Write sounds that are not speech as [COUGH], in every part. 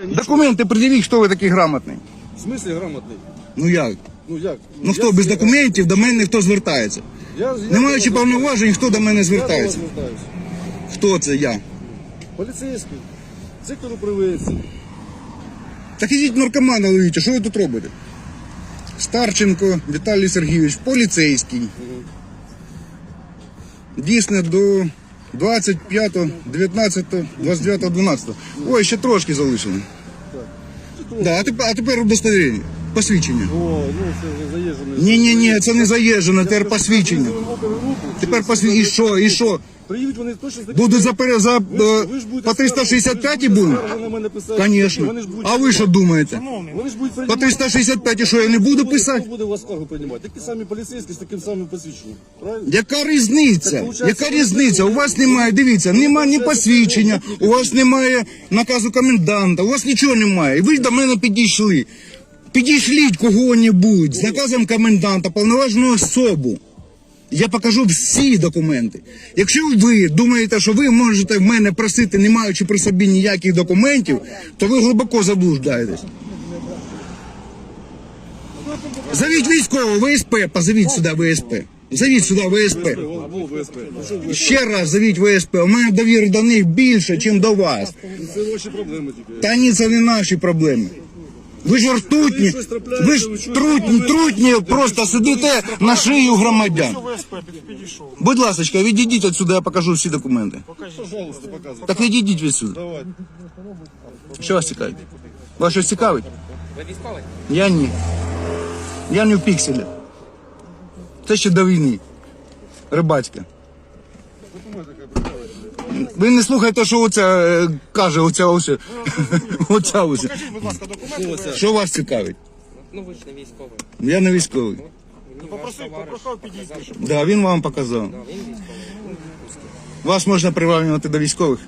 Документи пред'явіть, хто ви такий грамотний. В смысле грамотний? Ну як? Ну як? Ну хто Я без свій- документів до мене хто звертається? Я, я, Не маючи до вас повноважень, хто до мене звертаюся. звертається? Я до вас звертаюся. Хто це я? Поліцейський. Сектору превенції. Так ідіть наркомана ловіть, а що ви тут робите? Старченко Віталій Сергійович, поліцейський. Дійсно до 25, 19, 29, 12. Ой, ще трошки залишили. Да, а тепер, а тепер удостовірення. Посвідчення. О, ну це вже заїжджений. Ні, ні, ні, це не заїжджено, тепер посвідчення. Тепер посвідчення. І що, і що? Приїдуть вони точно такі. Буду за, пере- за, е, ви ж будете по 365 і скарги- на мене писати. Звісно. Вони ж будуть- А ви що думаєте? Вони ж будуть По 365 і що, я не буду писати? Хто буде у вас скаргу приймати? Такі самі поліцейські з таким самим посвідченням. Правильно? Яка різниця? Яка різниця? У вас немає, дивіться, немає ні посвідчення, у вас немає наказу коменданта, у вас нічого немає. І ви до мене підійшли. Підійшліть кого-небудь з наказом коменданта, повноважену особу. Я покажу всі документи. Якщо ви думаєте, що ви можете в мене просити, не маючи при собі ніяких документів, то ви глибоко заблуждаєтесь. Зовіть військового ВСП, позовіть сюди ВСП. Зовіть сюди ВСП. Ще раз зовіть ВСП. У мене довіри до них більше, ніж до вас. Та ні, це не наші проблеми. Ви ж ртутні, ви ж трутні, трутні, просто сидите на шию громадян. Будь ласка, відійдіть отсюди, я покажу всі документи. Пожалуйста. Так відійдіть відсюди. Що вас цікавить? Вас щось цікавить? Ви військовий? Я ні. Я не в пікселі. Це ще до війни. Рибацька. Ви не слухайте, що оця е, каже, оця ось. [LAUGHS] Оця ось. Покажіть, будь ласка, документи. Що вас цікавить? Ну ви ж не військовий. Я не військовий. Мені Попросив, попрохав підійти, щоб Да, він вам показав. Да, він військовий. Ну. Вас можна прирівнювати до військових?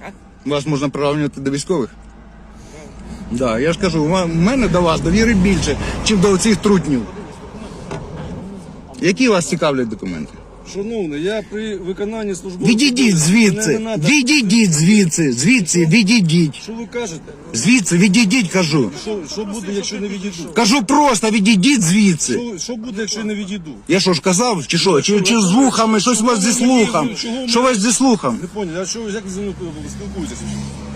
А? Вас можна прирівнювати до військових? Да, я ж кажу, у мене до вас довіри більше, ніж до цих трутнів. Які вас цікавлять документи? Шановний, я при виконанні службового... Відійдіть звідси, відійдіть звідси, звідси, відійдіть. Що ви кажете? Звідси, відійдіть, кажу. Що, що буде, якщо не відійду? Кажу просто, відійдіть звідси. Що, що буде, якщо не відійду? Я що ж казав, чи що? Чи, чи з вухами, щось у вас зі слухом? Що у вас зі слухом? Не понял, а що, як ви зі мною спілкуєтеся?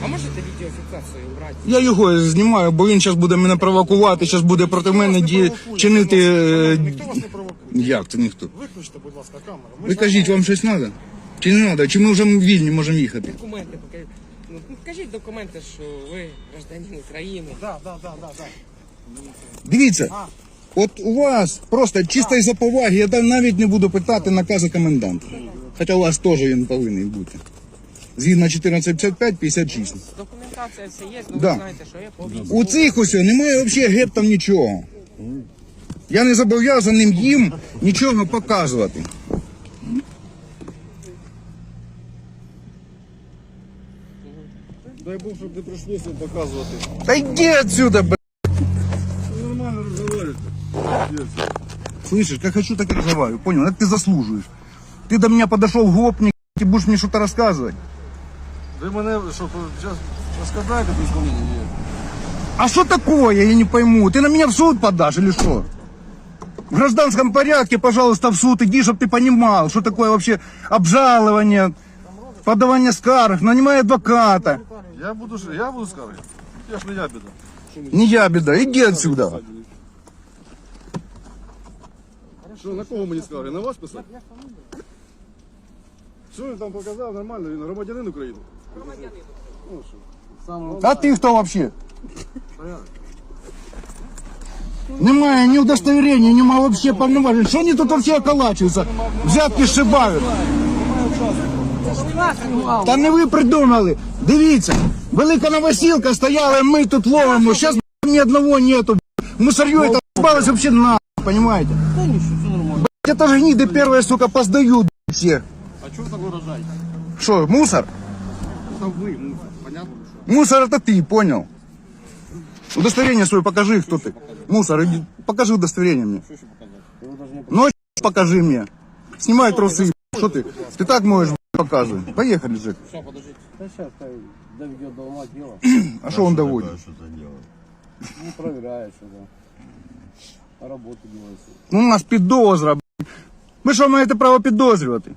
А можете відеофіксацію брати? Я його знімаю, бо він зараз буде мене провокувати, зараз буде проти мене ді... чинити. е, ніхто вас не провокує. Як це ніхто? Виключте, будь ласка, камеру. Ми Ви ж кажіть, вам щось треба? Чи не треба? Чи ми вже вільні можемо їхати? Документи покажіть. Ну, покажіть документи, що ви гражданин України. Да, да, да, да, да. Дивіться, от у вас просто чисто із-за поваги, я там навіть не буду питати наказу коменданта. Хоча у вас теж він повинен бути. Згідно 1455, 56. Документація все є, ну Да. ви знаєте, що я по. У цих ось немає взагалі гептом нічого. Я не зобов'язаний їм нічого показувати. Дай Бог, щоб не прийшлося показувати. Та йди отсюда, б***ь. Нормально розговорюєте. Слышишь, как хочу, так и разговариваю. Понял? Это ты заслуживаешь. Ты до меня подошел гопник, ты будешь мне что-то рассказывать. Ви мене, що, зараз розказаєте про исполнение? Ні. А что такое, я не пойму. Ты на меня в суд подашь или что? В гражданском порядке, пожалуйста, в суд иди, чтобы ты понимал, что такое вообще обжалование, подавание скарг, нанимай адвоката. Я буду, ж- я буду скарги. Я ж не я біда. Не я беда, иди отсюда. Що, на кого мені скарги? На вас писати? Що він там показав? Нормально, він громадянин України. Ну, що, саме А ты кто вообще? Немає ні удостоверения, нема вообще повноважень. Що вони тут вообще околачуються? Взятки шибають. Та не ви придумали. Дивіться, велика новосілка стояла, ми тут ловимо. Зараз ні одного нету. Мусорью это спалось вообще на, понимаете? Б***ь, Это же гниды первые, сука, поздают б***ь, всех. А чого так виражаєте? Что, мусор? Це ви, ну, понятно? Мусор это ты, понял? Удостоверение свое покажи, кто ты. Мусор, иди, покажи удостоверение мне. Ночь покажи мне. Снимай трусы. Що ти? Ти так можеш б**, показувати. Поїхали, Жек. Що, подождіть. Да сейчас доведет до ума дело. [CLEARS THROAT] А що він доводить? Ну, проверяет что-то. А работу делается. Ну, у нас підозра, б**. Ви що маєте право підозрювати?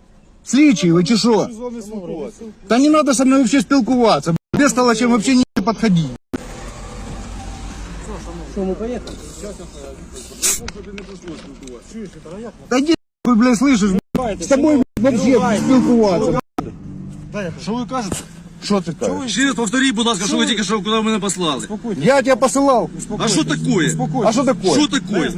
Слідчий ви чи що? З вами спілкуватися. Та не треба со мною взагалі спілкуватися. б**. Без толочем взагалі не підходи. Что, мы поехали? Та йди, ви, блядь, слышиш, б**. з тобою б**, взагалі спілкуватися. б**. Що ви кажете? Що ти кажеш? Ще раз повторіть, будь ласка, що ви тільки що куди мене послали. Я тебе посилав. А що таке? А що таке? Що таке?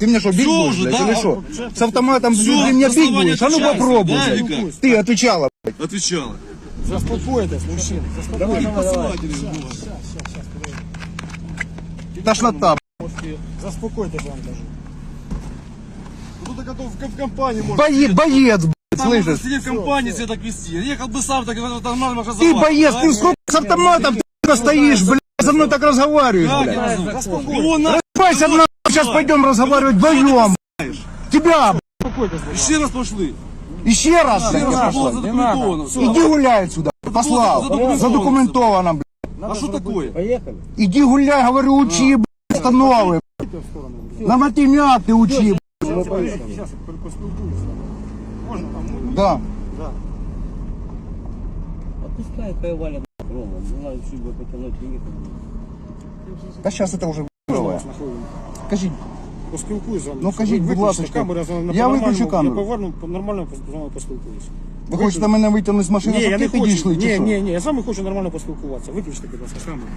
Ты меня что, бить Всё будешь, уже, блядь, да. или что? С автоматом Всё, ты меня бить основание будешь? А ну отвечай, попробуй, да, блядь. или как? Ты отвечала, блядь. Отвечала. Заспокойтесь, мужчина. Давай, давай, давай. Тошнота, Заспокойтесь, вам кажу. Ну так а то в, компании может. Боец, боец, блядь, слышишь? сидеть в компании себя так вести. Ехал бы сам, так нормально можно Ты боец, ты сколько с автоматом ты стоишь, блядь, со мной так разговариваешь, блядь. Разбайся нахуй, сейчас пойдем разговаривать вдвоем. Тебя, блядь, Еще раз пошли. еще раз, блядь. Иди гуляй отсюда, послал, задокументовано, блядь. А что такое? Поехали. Иди гуляй, говорю, учи, блядь, установы, блядь. Нормативные акты учи, блядь. Мы поехали. Сейчас поспілкуюся. Можна там? Ну, Да. Отпускай, хай валят Рома. Не надо чуть бы потянуть и Да сейчас это уже вбиває. Скажіть, Поспілкуюсь з вами. Ну, кажіть, будь Виключте ласка. камеру, я, на- Я по виключу нормальному- камеру. Я поверну, по нормально з вами поспілкуюся. ви хочете мене витягнути з машини, Ні, щоб я ти не хочу. підійшли, чи Ні, що? ні, ні, я з вами хочу нормально поспілкуватися. Виключте, будь ласка, камеру.